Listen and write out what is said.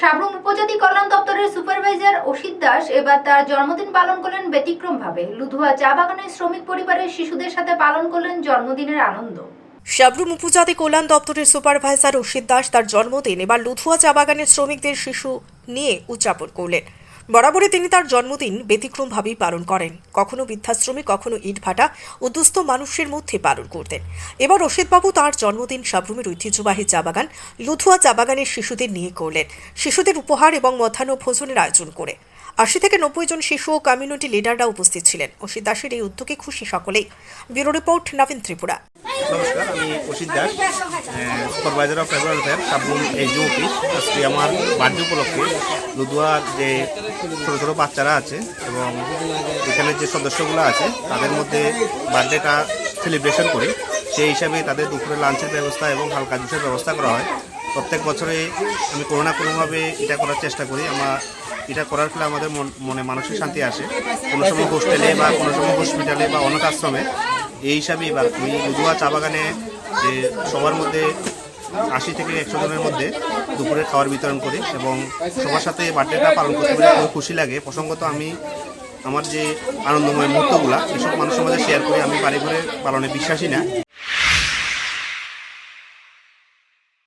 সাবরুম উপজাতি কল্যাণ দপ্তরের সুপারভাইজার অসিত দাস এবার তার জন্মদিন পালন করলেন ব্যতিক্রমভাবে। লুধুয়া চা বাগানের শ্রমিক পরিবারের শিশুদের সাথে পালন করলেন জন্মদিনের আনন্দ। সাবরুম উপজাতি কল্যাণ দপ্তরের সুপারভাইজার অসিত দাস তার জন্মদিন এবার লুথুয়া চা বাগানের শ্রমিকদের শিশু নিয়ে উদযাপন করলেন। বরাবরই তিনি তার জন্মদিন ব্যতিক্রমভাবেই পালন করেন। কখনো বৃদ্ধাশ্রমে, কখনো ইটভাটা ও দুস্থ মানুষের মধ্যে পালন করতেন। এবার অসিতবাবু তার জন্মদিন সাবরুমের ঐতিহ্যবাহী চা বাগান লুথুয়া চা বাগানের শিশুদের নিয়ে করলেন। শিশুদের উপহার এবং মধ্যাহ্ন ভোজনের আয়োজন করে। আশি থেকে নব্বই জন শিশু ও কমিউনিটি লিডাররা উপস্থিত ছিলেন। অসিত দাসের এই উদ্যোগে খুশি সকলেই। Bureau report Nabin Tripura. নমস্কার, আমি Asit Das supervisor of tribal welfare Sabroom HDO office আজকে আমার বার্থডে উপলক্ষে লুদুয়ার যে ছোটো ছোটো বাচ্চারা আছে এবং এখানে যে সদস্যগুলো আছে, তাদের মধ্যে বার্থডেটা সেলিব্রেশন করি। সেই হিসাবে তাদের দুপুরে লাঞ্চের ব্যবস্থা এবং হালকা জুসের ব্যবস্থা করা হয়। প্রত্যেক বছরে আমি কোনো না কোনোভাবে এটা করার চেষ্টা করি। আমার এটা করার ফলে আমাদের মনে মানসিক শান্তি আসে। কোনো সময় হোস্টেলে বা কোনো সময় হসপিটালে বা অনাথ আশ্রমে এই হিসাবে এবার আমি উদুয়া চা বাগানে যে সবার মধ্যে আশি থেকে একশো জনের মধ্যে দুপুরের খাবার বিতরণ করি এবং সবার সাথে বার্থডেটা পালন করতে পেরে খুব খুশি লাগে। প্রসঙ্গত আমি আমার যে আনন্দময় মুহূর্তগুলো, এসব মানুষের মধ্যে শেয়ার করি আমি বাড়ি ঘরে পালনে বিশ্বাসী না।